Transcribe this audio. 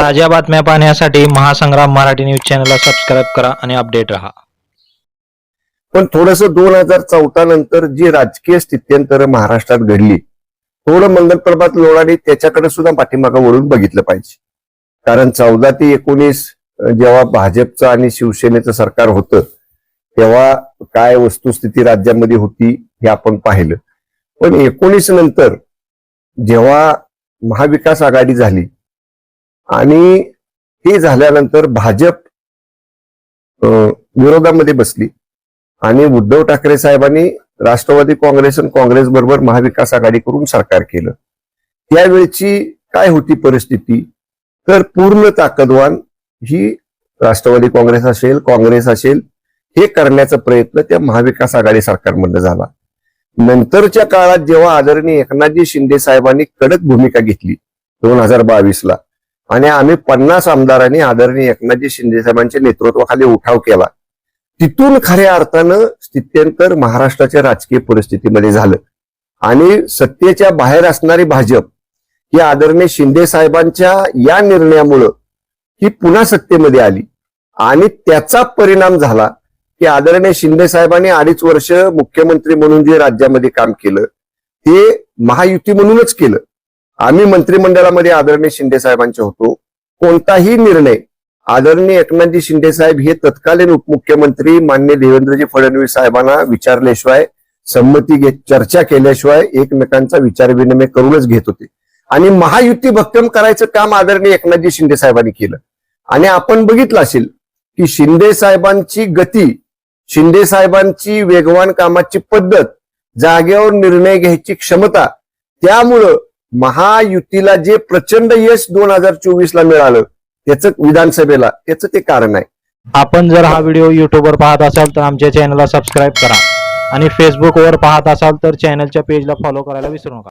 ताज्या बातम्या पाहण्यासाठी महासंग्राम मराठी न्यूज चॅनलला सबस्क्राईब करा आणि अपडेट रहा. पण थोडस दोन हजार चौदा नंतर जी राजकीय स्थित्यंतर महाराष्ट्रात घडली थोडं मंगलप्रभात लोणाने त्याच्याकडे सुद्धा पाठीमागं वळून बघितलं पाहिजे. कारण चौदा ते एकोणीस जेव्हा भाजपचं आणि शिवसेनेचं सरकार होतं तेव्हा काय वस्तुस्थिती राज्यामध्ये होती हे आपण पाहिलं. पण एकोणीस नंतर जेव्हा महाविकास आघाडी झाली आणि हे झाल्यानंतर भाजप विरोधामध्ये बसली. आणि उद्धव ठाकरे साहेबांनी राष्ट्रवादी काँग्रेस आणि काँग्रेस बरोबर महाविकास आघाडी करून सरकार केलं. त्यावेळची काय होती परिस्थिती? तर पूर्ण ताकदवान ही राष्ट्रवादी काँग्रेस असेल काँग्रेस असेल हे करण्याचा प्रयत्न त्या महाविकास आघाडी सरकारमधनं झाला. नंतरच्या काळात जेव्हा आदरणीय एकनाथजी शिंदे साहेबांनी कडक भूमिका घेतली दोन हजार बावीस ला आणि आम्ही पन्नास आमदारांनी आदरणीय एकनाथजी शिंदे साहेबांच्या नेतृत्वाखाली उठाव केला. तिथून खऱ्या अर्थानं स्थित्यंतर महाराष्ट्राच्या राजकीय परिस्थितीमध्ये झालं. आणि सत्तेच्या बाहेर असणारी भाजप ही आदरणीय शिंदे साहेबांच्या या निर्णयामुळं ही पुन्हा सत्तेमध्ये आली. आणि त्याचा परिणाम झाला की आदरणीय शिंदे साहेबांनी अडीच वर्ष मुख्यमंत्री म्हणून जे राज्यामध्ये काम केलं ते महायुती म्हणूनच केलं. आम्ही मंत्रिमंडळामध्ये आदरणीय शिंदे साहेबांचे होतो. कोणताही निर्णय आदरणीय एकनाथजी शिंदे साहेब हे तत्कालीन उपमुख्यमंत्री मान्य देवेंद्रजी फडणवीस साहेबांना विचारल्याशिवाय संमती घेत चर्चा केल्याशिवाय एकमेकांचा विचार विनिमय करूनच घेत होते. आणि महायुती भक्कम करायचं काम आदरणीय एकनाथजी शिंदे साहेबांनी केलं. आणि आपण बघितलं असेल की शिंदे साहेबांची गती शिंदे साहेबांची वेगवान कामाची पद्धत जागेवर निर्णय घ्यायची क्षमता त्यामुळं महायुतीला जे प्रचंड यश दोन हजार चोवीस ला मिळालं त्याचं विधानसभेला त्याचं ते कारण आहे. आपण जर हा व्हिडिओ युट्यूबवर पाहत असाल तर आमच्या चॅनलला सबस्क्राईब करा. आणि फेसबुकवर पाहत असाल तर चॅनलच्या पेजला फॉलो करायला विसरू नका.